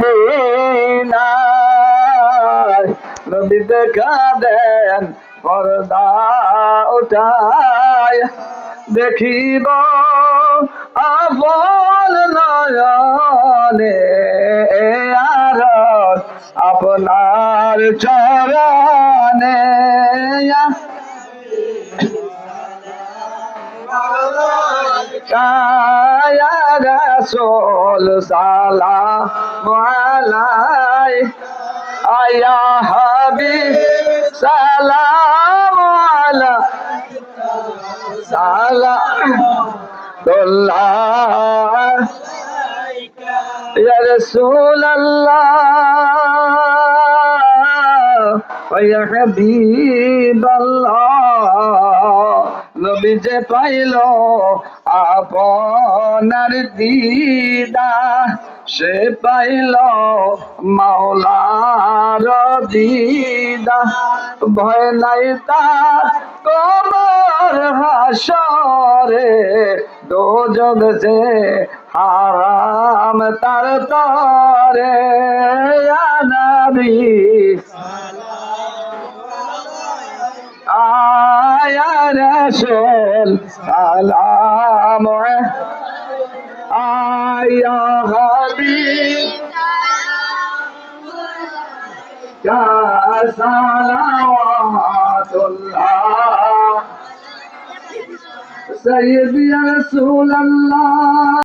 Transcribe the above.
মদিনায় নবী দেখা দেন পর্দা উঠায়। দেখিব আপন নয়নে আর আপনার চরণে। রসোল সালাম আলাই আয়া হাবি সালাম আলা সালাম তোল্লাহ يا رسول الله ويا حبيب الله নবী যে পাইল আপনার দিদা, সে পাইল মাওলার দিদা। ভয় নাই তার তোমার হাসরে, দোজগ যে হারাম তার তরে। নবী رسول سلام آه يا غبي يا صلوات الله. سيدي يا رسول الله.